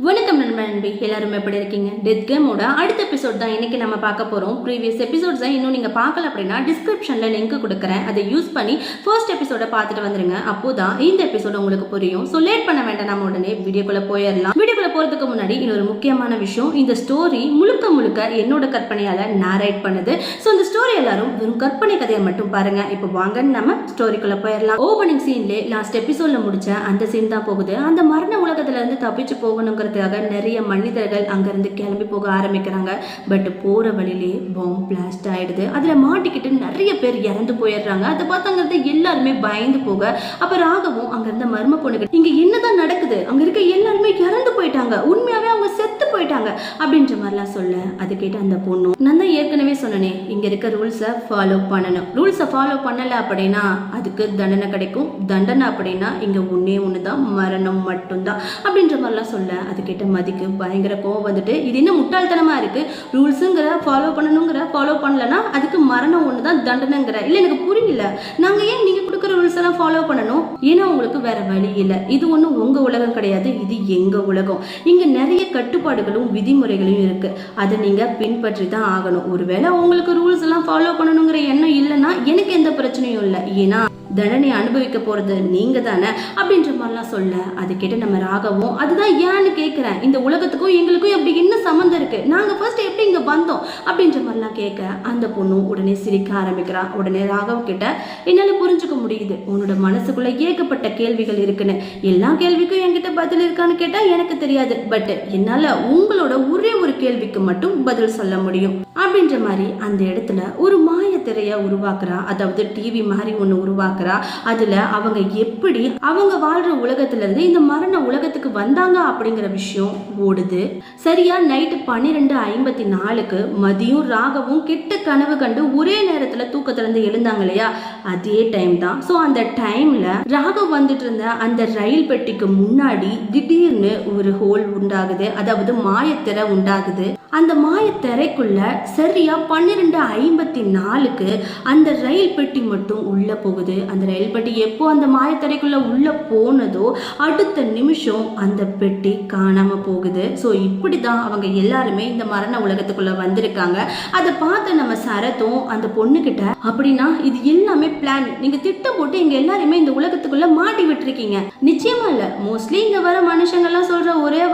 வணக்கம் நண்பன் நண்பி எல்லாரும் எப்படி இருக்கீங்க? டெத் கேமோட அடுத்த எபிசோட் தான் இன்னைக்கு நம்ம பார்க்க போகிறோம் ப்ரீவியஸ் எபிசோட்ஸை இன்னும் நீங்கள் பார்க்கல அப்படின்னா டிஸ்கிரிப்ஷனில் லிங்க் கொடுக்குறேன். அதை யூஸ் பண்ணி ஃபர்ஸ்ட் எபிசோட பார்த்துட்டு வந்துருங்க. அப்போதான் இந்த எபிசோட உங்களுக்கு புரியும். ஸோ லேட் பண்ண வேண்டாம். நம்ம உடனே வீடியோக்குள்ளே போயிடலாம். வீடியோக்குள்ள போகிறதுக்கு முன்னாடி இன்னொரு முக்கியமான விஷயம். இந்த ஸ்டோரி முழுக்க முழுக்க என்னோட கற்பனையால் நேரேட் பண்ணுது. ஸோ இந்த ஸ்டோரி எல்லாரும் வெறும் கற்பனை கதையை மட்டும் பாருங்க. இப்போ வாங்க நம்ம ஸ்டோரிக்குள்ளே போயிடலாம். ஓபனிங் சீன்லேயே லாஸ்ட் எபிசோடில் முடிச்ச அந்த சீன் தான் போகுது. அந்த மரண உலகத்துலேருந்து தப்பிச்சு போகணுங்க போகணுங்கிறதுக்காக நிறைய மனிதர்கள் அங்கேருந்து கிளம்பி போக ஆரம்பிக்கிறாங்க. பட் போகிற வழியிலே பாம்பு பிளாஸ்ட் ஆகிடுது அதில் மாட்டிக்கிட்டு நிறைய பேர் இறந்து போயிடுறாங்க. அதை பார்த்தாங்கிறது எல்லாருமே பயந்து போக அப்போ ராகவும் அங்கேருந்து மர்ம பொண்ணுகள் என்ன என்னதான் நடக்குது? அங்கே இருக்க எல்லாருமே இறந்து போயிட்டாங்க. உண்மையாகவே அவங்க செத்து போயிட்டாங்க. அப்படின்ற மாதிரிலாம் சொல்ல அது கேட்டு அந்த பொண்ணு நான் தான் ஏற்கனவே சொன்னனே இங்கே இருக்க ரூல்ஸை ஃபாலோ பண்ணணும். ரூல்ஸை ஃபாலோ பண்ணலை அப்படின்னா அதுக்கு தண்டனை கிடைக்கும். தண்டனை அப்படின்னா இங்கே ஒன்றே ஒன்று தான் மரணம் மட்டும்தான் அப்படின்ற மாதிரிலாம் சொல்ல அதுக்கிட்ட மதிக்கு பயங்கர கோவம் வந்துட்டு இது என்ன முட்டாள்தனமா இருக்கு? ரூல்ஸுங்கிற ஃபாலோ பண்ணணுங்கிற ஃபாலோ பண்ணலன்னா அதுக்கு மரணம் ஒன்று தான் தண்டனைங்கிற. இல்லை எனக்கு புரியல. நாங்கள் ஏன் நீங்கள் கொடுக்குற ரூல்ஸ் எல்லாம் ஃபாலோ பண்ணணும்? ஏன்னா உங்களுக்கு வேற வழி இல்லை. இது ஒன்றும் உங்கள் உலகம் கிடையாது இது எங்கள் உலகம். இங்கே நிறைய கட்டுப்பாடுகளும் விதிமுறைகளும் இருக்கு. அதை நீங்கள் பின்பற்றி தான் ஆகணும். ஒருவேளை உங்களுக்கு ரூல்ஸ் எல்லாம் ஃபாலோ பண்ணணுங்கிற எண்ணம் இல்லைன்னா எனக்கு எந்த பிரச்சனையும் இல்லை. ஏன்னா தண்டனை அனுபவிக்க போறது நீங்க தானே அப்படின்ற மாதிரிலாம் சொல்ல அது கேட்டு நம்ம ராகவும் அதுதான் ஏன்னு கேட்குறேன் இந்த உலகத்துக்கும் எங்களுக்கும் எப்படி என்ன சம்மந்தம் இருக்கு? நாங்க ஃபர்ஸ்ட் எப்படி இங்க வந்தோம்? அப்படின்ற மாதிரிலாம் கேட்க அந்த பொண்ணும் உடனே சிரிக்க ஆரம்பிக்கிறான் உடனே ராகவ் கிட்ட என்னால புரிஞ்சுக்க முடியுது. உன்னோட மனசுக்குள்ள ஏகப்பட்ட கேள்விகள் இருக்குன்னு. எல்லா கேள்விக்கும் என்கிட்ட பதில் இருக்கான்னு கேட்டா எனக்கு தெரியாது. பட் என்னால உங்களோட ஒரே ஒரு கேள்விக்கு மட்டும் பதில் சொல்ல முடியும். அப்படின்ற மாதிரி அந்த இடத்துல ஒரு மாய திரைய உருவாக்குறா. அதாவது டிவி மாதிரி ஒன்று உருவாக்குறா. அதுல அவங்க எப்படி அவங்க வாழ்ற உலகத்துல இருந்து இந்த மரண உலகத்துக்கு வந்தாங்க அப்படிங்கிற விஷயம் ஓடுது. சரியா நைட்டு பன்னிரெண்டு ஐம்பத்தி நாலுக்கு மதியம் ராகவும் கெட்ட கனவு கண்டு ஒரே நேரத்தில் தூக்கத்துல இருந்து எழுந்தாங்க இல்லையா? அதே டைம் தான். ஸோ அந்த டைம்ல ராகவ் வந்துட்டு இருந்த அந்த ரயில் பெட்டிக்கு முன்னாடி திடீர்னு ஒரு ஹோல் உண்டாகுது. அதாவது மாயத்திரை உண்டாகுது. அந்த மாயத்திரைக்குள்ள சரியா பன்னிரெண்டு ஐம்பத்தி நாலுக்கு அந்த ரயில் பெட்டி மட்டும் உள்ள போகுது. அந்த ரயில் பெட்டி எப்போ அந்த மாயத்திரைக்குள்ள உள்ள போனதோ அடுத்த நிமிஷம் அந்த பெட்டி காணாம போகுது. ஸோ இப்படி தான் அவங்க எல்லாருமே இந்த மரண உலகத்துக்குள்ள வந்திருக்காங்க. அதை பார்த்து நம்ம சரத்தும் அந்த பொண்ணுக்கிட்ட அப்படின்னா இது எல்லாமே பிளான் நீங்க திட்டம் போட்டு இங்கே எல்லாருமே இந்த உலகத்துக்குள்ள மாட்டி விட்டுருக்கீங்க. நிச்சயமா இல்ல. மோஸ்ட்லி இங்க வர மனுஷங்கள்லாம் சொல்ற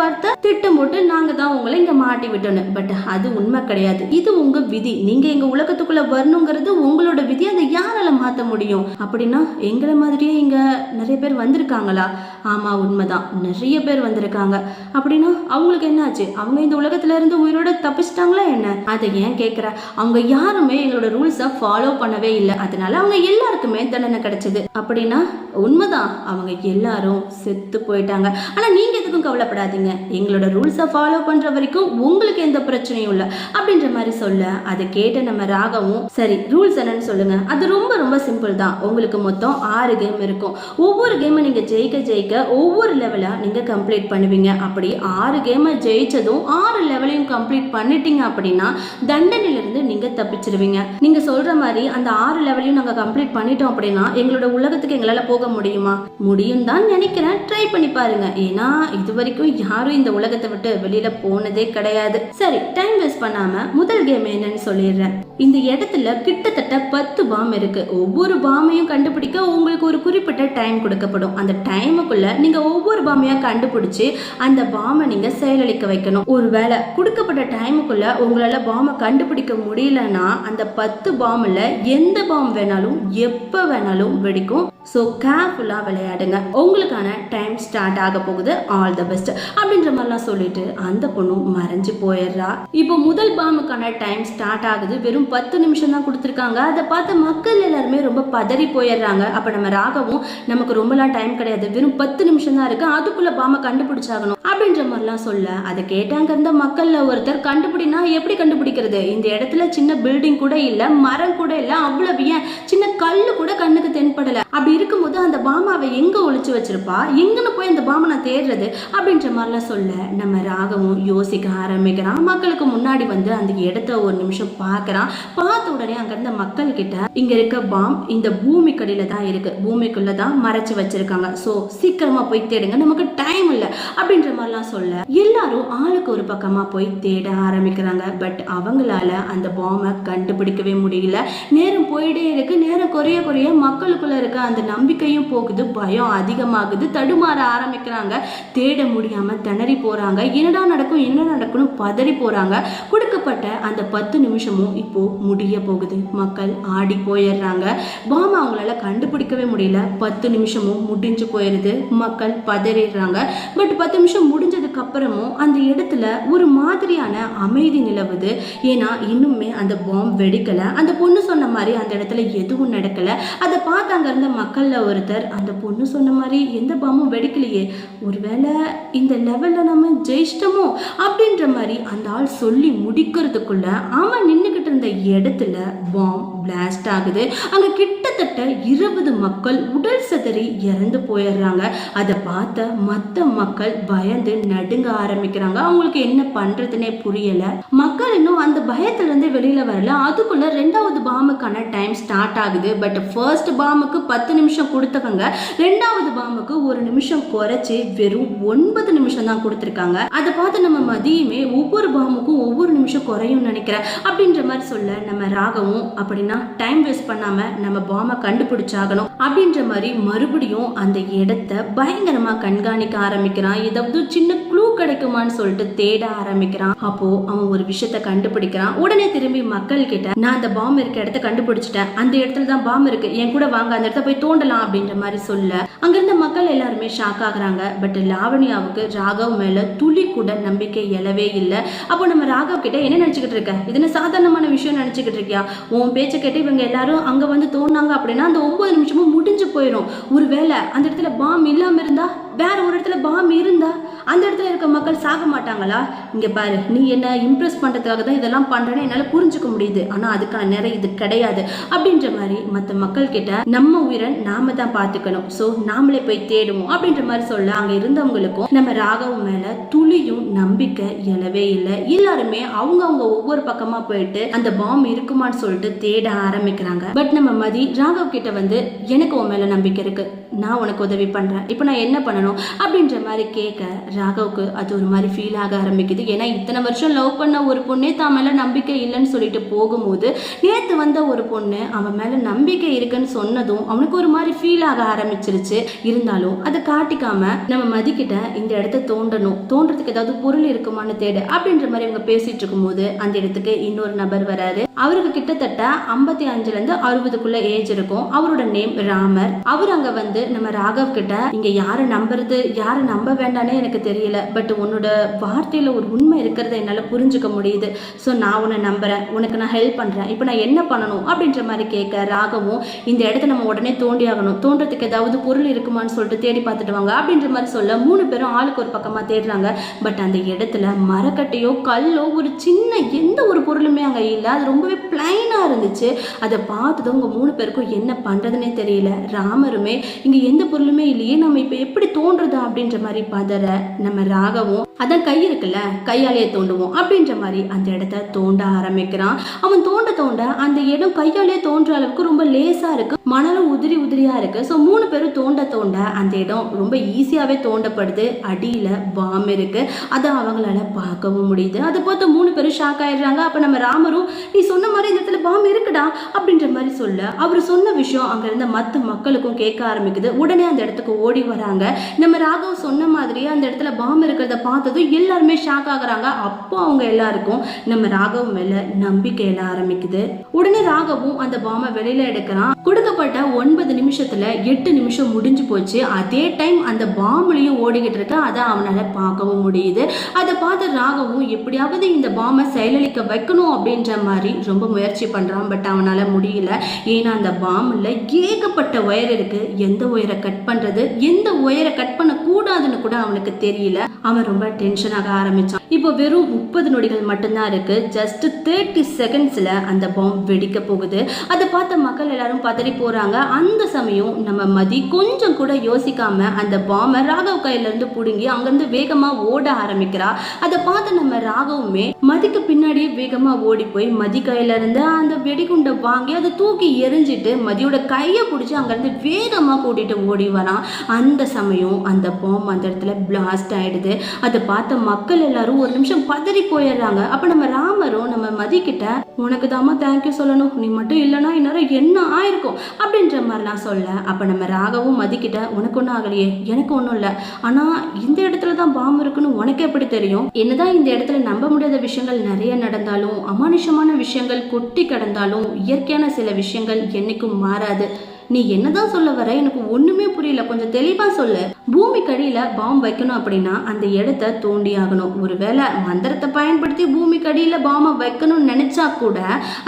பார்த்து வார்த்தை திட்டம் போட்டு நாங்க தான் உங்களை இங்க மாட்டி விட்டோன்னு பட் அது உண்மை கிடையாது. இது உங்க விதி. நீங்க எங்க உலகத்துக்குள்ள வரணுங்கிறது உங்களோட விதி அதை யாரால மாத்த முடியும்? அப்படின்னா எங்களை மாதிரியே இங்க நிறைய பேர் வந்திருக்காங்களா? ஆமா உண்மைதான். நிறைய பேர் வந்திருக்காங்க. அப்படின்னா அவங்களுக்கு என்னாச்சு? அவங்க இந்த உலகத்துல இருந்து உயிரோட தப்பிச்சிட்டாங்களா என்ன? அதை ஏன் கேட்குற அவங்க யாருமே எங்களோட ரூல்ஸை ஃபாலோ பண்ணவே இல்லை. அதனால அவங்க எல்லாருக்குமே தண்டனை கிடைச்சது. அப்படின்னா உண்மைதான். அவங்க எல்லாரும் செத்து போயிட்டாங்க. ஆனா நீங்க எதுக்கும் கவலைப்படாதீங்க. எங்களோட ரூல்ஸை ஃபாலோ பண்ற வரைக்கும் உங்களுக்கு எந்த பிரச்சனையும் இல்லை. அப்படின்ற மாதிரி சொல்ல அதை கேட்ட நம்ம ராகவும் சரி ரூல்ஸ் என்னன்னு சொல்லுங்க. அது ரொம்ப ரொம்ப சிம்பிள் தான். உங்களுக்கு மொத்தம் ஆறு கேம் இருக்கும். ஒவ்வொரு கேமை நீங்க ஜெயிக்க ஜெயிக்க ஒவ்வொரு லெவலாக நீங்கள் கம்ப்ளீட் பண்ணுவீங்க. அப்படி ஆறு கேமை ஜெயிச்சதும் ஆறு லெவலையும் கம்ப்ளீட் பண்ணிட்டீங்க அப்படின்னா தண்டனையிலிருந்து நீங்கள் தப்பிச்சிருவீங்க. நீங்கள் சொல்கிற மாதிரி அந்த ஆறு லெவலையும் நாங்கள் கம்ப்ளீட் பண்ணிட்டோம் அப்படின்னா எங்களோட உலகத்துக்கு எங்களால் போக முடியுமா? முடியும் தான் நினைக்கிறேன். ட்ரை பண்ணி பாருங்க. ஏன்னா இது வரைக்கும் யாரும் இந்த உலகத்தை விட்டு வெளியில போனதே கிடையாது. சரி டைம் வேஸ்ட் பண்ணாம முதல் கேம் என்னன்னு சொல்லிடுறேன். இந்த இடத்துல கிட்டத்தட்ட பத்து பாம் இருக்கு. ஒவ்வொரு பாமையும் கண்டுபிடிக்க உங்களுக்கு ஒரு குறிப்பிட்ட டைம் கொடுக்கப்படும். அந்த டைமுக்குள்ள நீங்க ஒவ்வொரு பாமையா கண்டுபிடிச்சு அந்த பாமை நீங்க செயலளிக்க வைக்கணும். ஒருவேளை கொடுக்கப்பட்ட டைமுக்குள்ள உங்களால பாமை கண்டுபிடிக்க முடியலன்னா அந்த பத்து பாமில் எந்த பாம் வேணாலும் எப்ப வேணாலும் வெடிக்கும். ஸோ கேர்ஃபுல்லாக விளையாடுங்க. உங்களுக்கான டைம் ஸ்டார்ட் ஆக போகுது. ஆல் த பெஸ்ட் அப்படின்ற மாதிரிலாம் சொல்லிட்டு அந்த பொண்ணும் மறைஞ்சு போயிடுறா. இப்போ முதல் பாமுக்கான டைம் ஸ்டார்ட் ஆகுது. வெறும் பத்து நிமிஷம் தான் கொடுத்துருக்காங்க. அதை பார்த்து மக்கள் எல்லாருமே ரொம்ப பதறி போயிடுறாங்க. அப்போ நம்ம ராகவும் நமக்கு ரொம்பலாம் டைம் கிடையாது. வெறும் பத்து நிமிஷம் தான் இருக்கு. அதுக்குள்ள பாம்பை கண்டுபிடிச்சாகணும். அப்படின்ற மாதிரிலாம் சொல்ல அதை கேட்டாங்க இருந்த மக்கள்ல ஒருத்தர். கண்டுபிடினா எப்படி கண்டுபிடிக்கிறது? இந்த இடத்துல சின்ன பில்டிங் கூட இல்ல மரம் கூட இல்ல அவ்வளவு ஏன்? சின்ன கல்லு கூட கண்ணுக்கு தென்படல. அப்படி இருக்கும்போது அந்த பாமாவை எங்க ஒழிச்சு வச்சிருப்பா? எங்கன்னு போய் அந்த பாமை நான் தேடுறது? அப்படின்ற மாதிரிலாம் சொல்ல நம்ம ராகவும் யோசிக்க ஆரம்பிக்கிறான். மக்களுக்கு முன்னாடி வந்து அந்த இடத்த ஒரு நிமிஷம் பாக்குறான் பார்த்த உடனே அங்க இருந்த மக்கள் கிட்ட இங்க இருக்க பாம் இந்த பூமிக்கடியில தான் இருக்கு. பூமிக்குள்ள தான் மறைச்சு வச்சிருக்காங்க. ஸோ சீக்கிரமா போய் தேடுங்க. நமக்கு டைம் இல்லை. அப்படின்ற மாதிரிலாம் சொல்ல எல்லாரும் ஆளுக்கு ஒரு பக்கமா போய் தேட ஆரம்பிக்கிறாங்க. பட் அவங்களால அந்த பாம்பை கண்டுபிடிக்கவே முடியல. நேரம் போயிட்டே இருக்கு. நேரம் குறைய குறைய மக்களுக்குள்ள இருக்க அந்த நம்பிக்கையும் போகுது. பயம் அதிகமாகுது. தடுமாற ஆரம்பிக்கிறாங்க. தேட முடியாம திணறி போறாங்க. என்னடா நடக்கும் என்ன நடக்கணும் பதறி போறாங்க. கொடுக்கப்பட்ட அந்த பத்து நிமிஷமும் இப்போ முடிய போகுது. மக்கள் ஆடி போயிடுறாங்க. பாமை அவங்களால கண்டுபிடிக்கவே முடியல. பத்து நிமிஷமும் முடிஞ்சு போயிருது. மக்கள் பதறிடுறாங்க. பட் பத்து நிமிஷம் முடிஞ்சதுக்கு அப்புறமும் அந்த இடத்துல ஒரு மாதிரியான அமைதி நிலவுது. ஏன்னா இன்னுமே அந்த பாம் வெடிக்கலை. அந்த பொண்ணு சொன்ன மாதிரி அந்த இடத்துல எதுவும் நடக்கல. அதை பார்த்து அங்கே இருந்த மக்களில் ஒருத்தர் அந்த பொண்ணு சொன்ன மாதிரி எந்த பாம்பும் வெடிக்கலையே. ஒருவேளை இந்த லெவலில் நம்ம ஜெயிச்சிட்டோமோ அப்படின்ற மாதிரி அந்த ஆள் சொல்லி முடிக்கிறதுக்குள்ள அவன் நின்றுக்கிட்டு இருந்த இடத்துல பாம் பிளாஸ்ட் ஆகுது. அங்கே கிட்ட கிட்டத்தட்ட இருபது மக்கள் உடல் சிதறி இறந்து போயிடுறாங்க. அதை பார்த்த மற்ற மக்கள் பயந்து நடுங்க ஆரம்பிக்கிறாங்க. அவங்களுக்கு என்ன பண்றதுனே புரியல. மக்கள் இன்னும் அந்த பயத்துல இருந்து வெளியில வரல. அதுக்குள்ள ரெண்டாவது பாம்புக்கான டைம் ஸ்டார்ட் ஆகுது. பட் ஃபர்ஸ்ட் பாம்புக்கு பத்து நிமிஷம் கொடுத்தவங்க ரெண்டாவது பாம்புக்கு ஒரு நிமிஷம் குறைச்சி வெறும் ஒன்பது நிமிஷம் தான் கொடுத்துருக்காங்க. அதை பார்த்து நம்ம மதியமே ஒவ்வொரு பாம்புக்கும் ஒவ்வொரு நிமிஷம் குறையும் நினைக்கிறேன். அப்படின்ற மாதிரி சொல்ல நம்ம ராகவும் அப்படின்னா டைம் வேஸ்ட் பண்ணாம நம்ம பாம்பை கண்டுபிடிச்சாகணும் அப்படின்ற மாதிரி மறுபடியும் அந்த இடத்த பயங்கரமா கண்காணிக்க ஆரம்பிக்கிறான். ஏதாவது சின்ன கிடைக்குமான்னு சொல்லிட்டு தேட ஆரம்பிக்கிறான். அப்போ அவன் ஒரு விஷயத்த கண்டுபிடிக்கிறான். உடனே திரும்பி மக்கள் கிட்ட நான் அந்த பாம்பு இருக்க இடத்த கண்டுபிடிச்சிட்டேன். அந்த இடத்துல தான் பாம்பு இருக்கு. என் கூட வாங்க அந்த இடத்த போய் தோண்டலாம் அப்படின்ற மாதிரி சொல்ல அங்கிருந்த மக்கள் எல்லாருமே ஷாக் ஆகுறாங்க. பட் லாவணியாவுக்கு ராகவ் மேல துளி கூட நம்பிக்கை எழவே இல்லை. அப்போ நம்ம ராகவ் கிட்ட என்ன நினைச்சுக்கிட்டு இருக்க? இதுன்னு சாதாரணமான விஷயம் நினைச்சுக்கிட்டு இருக்கியா? உன் பேச்சை கேட்டு இவங்க எல்லாரும் அங்க வந்து தோணாங்க அப்படின்னா அந்த ஒன்பது நிமிஷமும் முடிஞ்சு போயிடும் ஒருவேளை அந்த இடத்துல பாம் இல்லாம இருந்தா வேற ஒரு இடத்துல பாம் இருந்தா அந்த இடத்துல இருக்க மக்கள் சாக மாட்டாங்களா? இங்க பாரு நீ என்ன இம்ப்ரெஸ் பண்றதுக்காக தான் இதெல்லாம் பண்றேன்னு என்னால புரிஞ்சுக்க முடியுது. ஆனா அதுக்கான நேரம் இது கிடையாது. அப்படின்ற மாதிரி மற்ற மக்கள் கிட்ட நம்ம உயிரை நாம தான் பாத்துக்கணும் சோ நாமளே போய் தேடுவோம் அப்படின்ற மாதிரி சொல்ல அங்க இருந்தவங்களுக்கும் நம்ம ராகவும் மேல துளியும் நம்பிக்கை எனவே இல்லை. எல்லாருமே அவங்க அவங்க ஒவ்வொரு பக்கமா போயிட்டு அந்த பாம் இருக்குமான்னு சொல்லிட்டு தேட ஆரம்பிக்கிறாங்க. பட் நம்ம மதி ராகவ் கிட்ட வந்து எனக்கு உன் மேல நம்பிக்கை இருக்கு. நான் உனக்கு உதவி பண்ணுறேன் இப்போ நான் என்ன பண்ணணும்? அப்படின்ற மாதிரி கேட்க ராகவுக்கு அது ஒரு மாதிரி ஃபீல் ஆக ஆரம்பிக்குது. ஏன்னா இத்தனை வருஷம் லவ் பண்ண ஒரு பொண்ணே தான் மேலே நம்பிக்கை இல்லைன்னு சொல்லிட்டு போகும்போது நேற்று வந்த ஒரு பொண்ணு அவன் மேலே நம்பிக்கை இருக்குன்னு சொன்னதும் அவனுக்கு ஒரு மாதிரி ஃபீல் ஆக ஆரம்பிச்சிருச்சு. இருந்தாலும் அதை காட்டிக்காம நம்ம மதிக்கிட்ட இந்த இடத்த தோண்டணும். தோன்றதுக்கு ஏதாவது பொருள் இருக்குமான்னு தேடு. அப்படின்ற மாதிரி இவங்க பேசிட்டு இருக்கும்போது அந்த இடத்துக்கு இன்னொரு நபர் வராரு. அவருக்கு கிட்டத்தட்ட ஐம்பத்தி அஞ்சுல இருந்து அறுபதுக்குள்ள ஏஜ் இருக்கும். அவரோட நேம் ராமர். அவர் அங்க வந்து நம்ம ராகவ் கிட்ட இங்க யாரை நம்புறது யாரை நம்ப வேண்டானே எனக்கு தெரியல. பட் உன்னோட வார்த்தையில ஒரு உண்மை இருக்கிறத என்னால புரிஞ்சுக்க முடியுது. ஸோ நான் உன்னை நம்புறேன். உனக்கு நான் ஹெல்ப் பண்றேன். இப்போ நான் என்ன பண்ணணும் அப்படின்ற மாதிரி கேட்க ராகவும் இந்த இடத்த நம்ம உடனே தோண்டி ஆகணும். தோன்றதுக்கு ஏதாவது பொருள் இருக்குமான்னு சொல்லிட்டு தேடி பார்த்துட்டு வாங்க அப்படின்ற மாதிரி சொல்ல மூணு பேரும் ஆளுக்கு ஒரு பக்கமா தேடுறாங்க. பட் அந்த இடத்துல மரக்கட்டையோ கல்லோ ஒரு சின்ன எந்த ஒரு பொருளுமே அங்க இல்லை. அது ரொம்பவே பிளைனா இருந்துச்சு. அதை பார்த்ததும் உங்க மூணு பேருக்கும் என்ன பண்ணுறதுனே தெரியல. ராமருமே இங்க எந்த பொருளுமே இல்லையே நம்ம இப்ப எப்படி தோன்றது அப்படின்ற மாதிரி பதற நம்ம ராகவும் அதான் கை இருக்குல்ல கையாலேயே தோண்டுவோம் அப்படின்ற மாதிரி அந்த இடத்த தோண்ட ஆரம்பிக்கிறான். அவன் தோண்ட தோண்ட அந்த இடம் கையாலேயே தோன்ற அளவுக்கு ரொம்ப லேசா இருக்கு. மணலும் உதிரி உதிரியாக இருக்குது ஸோ மூணு பேரும் தோண்ட தோண்ட அந்த இடம் ரொம்ப ஈஸியாகவே தோண்டப்படுது. அடியில் பாம் இருக்கு. அதை அவங்களால பார்க்கவும் முடியுது. அதை பார்த்து மூணு பேரும் ஷாக் ஆயிடுறாங்க. அப்போ நம்ம ராமரும் நீ சொன்ன மாதிரி இந்த இடத்துல பாம் இருக்குடா அப்படின்ற மாதிரி சொல்ல அவர் சொன்ன விஷயம் அங்கேருந்து மற்ற மக்களுக்கும் கேட்க ஆரம்பிக்குது. உடனே அந்த இடத்துக்கு ஓடி வராங்க. நம்ம ராகவ் சொன்ன மாதிரி அந்த இடத்துல பாம் இருக்கிறத பார்த்ததும் எல்லாருமே ஷாக் ஆகுறாங்க. அப்போ அவங்க எல்லாருக்கும் நம்ம ராகவ் மேலே நம்பிக்கை எழ ஆரம்பிக்குது. உடனே ராகவும் அந்த பாமை வெளியில் எடுக்கிறான். கொடுக்கப்பட்ட ஒன்பது நிமிஷத்துல எட்டு நிமிஷம் முடிஞ்சு போச்சு. அதே டைம் அந்த பாம்புலையும் ஓடிக்கிட்டு இருக்கு. அதை அவனால பார்க்கவும் முடியுது. அதை பார்த்து ராகவும் எப்படியாவது இந்த பாம்பை செயலளிக்க வைக்கணும் அப்படின்ற மாதிரி ரொம்ப முயற்சி பண்றான். பட் அவனால முடியல. ஏன்னா அந்த பாம்பில் ஏகப்பட்ட ஒயர் இருக்கு. எந்த ஒயரை கட் பண்றது? எந்த ஒயரை கட் பண்ண கூடாதுன்னு கூட அவனுக்கு தெரியல. அவன் ரொம்ப டென்ஷன் ஆக ஆரம்பிச்சான். இப்போ வெறும் முப்பது நொடிகள் மட்டும்தான் இருக்கு. ஜஸ்ட் தேர்ட்டி செகண்ட்ஸ்ல அந்த பாம் வெடிக்க போகுது. அதை பார்த்த மக்கள் எல்லாரும் பதறி போறாங்க. அந்த சமயம் நம்ம மதி கொஞ்சம் கூட யோசிக்காம அந்த பாம்பை ராகவ் கையில இருந்து புடுங்கி அங்கிருந்து வேகமா ஓட ஆரம்பிக்கிறா. அதை பார்த்து நம்ம ராகவுமே மதிக்கு பின்னாடியே வேகமா ஓடி போய் மதி கையில இருந்து அந்த வெடிகுண்டை வாங்கி அதை தூக்கி எரிஞ்சிட்டு மதியோட கையை பிடிச்சி அங்கிருந்து வேகமா கூட்டிட்டு ஓடி வரான் அந்த சமயம் அந்த பாம் அந்த இடத்துல பிளாஸ்ட் ஆயிடுது. அதை பார்த்த மக்கள் எல்லாரும் ஒரு நிமிஷம் பதறி போயிடுறாங்க. அப்ப நம்ம ராமரும் நம்ம மதி கிட்ட உனக்கு தாமா தேங்க்யூ சொல்லணும். நீ மட்டும் இல்லைன்னா இந்நேரம் என்ன ஆயிருக்கும்? அப்படின்ற மாதிரிலாம் சொல்ல அப்போ நம்ம ராகவும் மதிக்கிட்ட உனக்கு ஒன்றும் ஆகலையே எனக்கு ஒன்றும் இல்லை. ஆனால் இந்த இடத்துல தான் பாம்பு இருக்குன்னு உனக்கு எப்படி தெரியும்? என்னதான் இந்த இடத்துல நம்ப முடியாத விஷயங்கள் நிறைய நடந்தாலும் அமானுஷமான விஷயங்கள் கொட்டி கிடந்தாலும் இயற்கையான சில விஷயங்கள் என்னைக்கும் மாறாது. நீ என்னதான் சொல்ல வர எனக்கு ஒண்ணுமே புரியல. கொஞ்சம் தெளிவா சொல்லு. பூமிக்கு அடியில பாம்பு வைக்கணும் அப்படின்னா அந்த இடத்த தோண்டி ஆகணும். ஒருவேளை மந்திரத்தை பயன்படுத்தி பூமிக்கு அடியில பாம்பை வைக்கணும்னு நினைச்சா கூட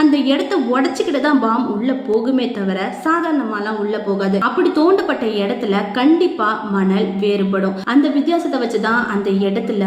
அந்த இடத்த உடச்சிக்கிட்டு தான் பாம் உள்ள போகுமே தவிர சாதாரணமாலாம் உள்ள போகாது. அப்படி தோண்டப்பட்ட இடத்துல கண்டிப்பா மணல் வேறுபடும். அந்த வித்தியாசத்தை வச்சுதான் அந்த இடத்துல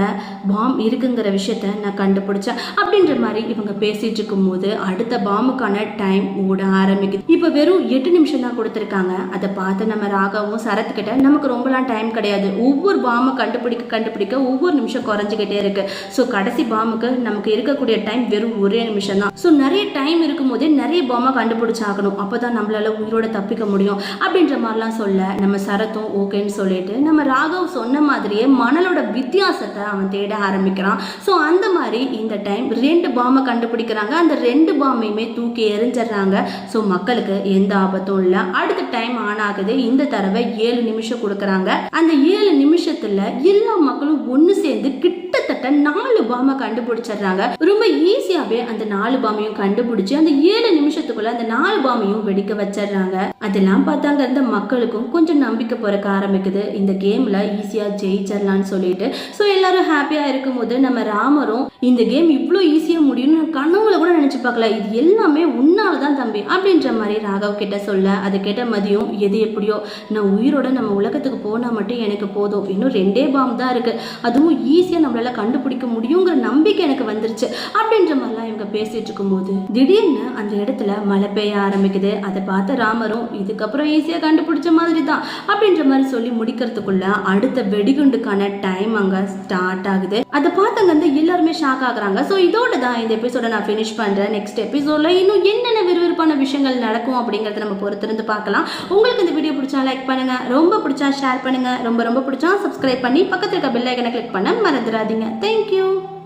பாம் இருக்குங்கிற விஷயத்த நான் கண்டுபிடிச்சேன். அப்படின்ற மாதிரி இவங்க பேசிட்டு இருக்கும் போது அடுத்த பாம்புக்கான டைம் ஓட ஆரம்பிக்குது. இப்ப வெறும் எட்டு நிமிஷம் தான் கொடுத்துருக்காங்க. அதை பார்த்து நம்ம ராகவும் சரத்துக்கிட்ட நமக்கு ரொம்பலாம் டைம் கிடையாது. ஒவ்வொரு பாம்பை கண்டுபிடிக்க கண்டுபிடிக்க ஒவ்வொரு நிமிஷம் குறைஞ்சிக்கிட்டே இருக்கு. ஸோ கடைசி பாம்புக்கு நமக்கு இருக்கக்கூடிய டைம் வெறும் ஒரே நிமிஷம் தான். ஸோ நிறைய டைம் இருக்கும் போதே நிறைய பாம்பை கண்டுபிடிச்சாகணும். அப்பதான் நம்மளால உயிரோட தப்பிக்க முடியும். அப்படின்ற மாதிரிலாம் சொல்ல நம்ம சரத்தும் ஓகேன்னு சொல்லிட்டு நம்ம ராகவ் சொன்ன மாதிரியே மணலோட வித்தியாசத்தை அவன் தேட ஆரம்பிக்கிறான். ஸோ அந்த மாதிரி இந்த டைம் ரெண்டு பாம்பை கண்டுபிடிக்கிறாங்க. அந்த ரெண்டு பாம்பையுமே தூக்கி எரிஞ்சிடுறாங்க ஸோ மக்களுக்கு எந்த ஆபத்தும் இல்லை. அடுத்த டைம் ஆன் ஆகுது. இந்த தடவை ஏழு நிமிஷம் கொடுக்குறாங்க. அந்த ஏழு நிமிஷத்துல எல்லா மக்களும் ஒன்று சேர்ந்து கிட்ட கிட்டத்தட்ட நாலு பாமை கண்டுபிடிச்சிடுறாங்க. ரொம்ப ஈஸியாவே அந்த நாலு பாமையும் கண்டுபிடிச்சு அந்த ஏழு நிமிஷத்துக்குள்ள அந்த நாலு பாமையும் வெடிக்க வச்சிடுறாங்க. அதெல்லாம் பார்த்தாங்க இருந்த மக்களுக்கும் கொஞ்சம் நம்பிக்கை பிறக்க ஆரம்பிக்குது. இந்த கேம்ல ஈஸியா ஜெயிச்சிடலாம்னு சொல்லிட்டு. ஸோ எல்லாரும் ஹாப்பியா இருக்கும்போது நம்ம ராமரும் இந்த கேம் இவ்வளோ ஈஸியா முடியும்னு கனவுல கூட நினைச்சு பார்க்கல. இது எல்லாமே உன்னால தான் தம்பி அப்படின்ற மாதிரி ராகவ் கிட்ட சொல்ல அது கேட்ட மதியம் எது எப்படியோ நான் உயிரோட நம்ம உலகத்துக்கு போனா மட்டும் எனக்கு போதும். இன்னும் ரெண்டே பாம் தான் இருக்கு. அதுவும் ஈஸியா நம்மளால கண்டுபிடிக்க முடியுங்கிற நம்பிக்கை எனக்கு வந்துருச்சு. அப்படின்ற மாதிரிலாம் இவங்க பேசிட்டு இருக்கும்போது திடீர்னு அந்த இடத்துல மழை பெய்ய ஆரம்பிக்குது. அதை பார்த்த ராமரும் இதுக்கப்புறம் ஈஸியா கண்டுபிடிச்ச மாதிரி தான் அப்படின்ற மாதிரி சொல்லி முடிக்கிறதுக்குள்ள அடுத்த வெடிகுண்டுக்கான டைம் அங்க ஸ்டார்ட் ஆகுது. அதை பார்த்தங்க வந்து எல்லாருமே ஷாக் ஆகுறாங்க. ஸோ இதோட தான் இந்த எபிசோட நான் ஃபினிஷ் பண்றேன். நெக்ஸ்ட் எபிசோட்ல இன்னும் என்னென்ன விறுவிறுப்பான விஷயங்கள் நடக்கும் அப்படிங்கறத நம்ம பொறுத்திருந்து பார்க்கலாம். உங்களுக்கு இந்த வீடியோ பிடிச்சா லைக் பண்ணுங்க. ரொம்ப பிடிச்சா ஷேர் பண்ணுங்க. ரொம்ப ரொம்ப பிடிச்சா சப்ஸ்கிரைப் பண்ணி பக்கத்துல இருக்க பெல் ஐக்கனை கிளிக் பண்ண மறந்துடாதீங்க. தேங்க்யூ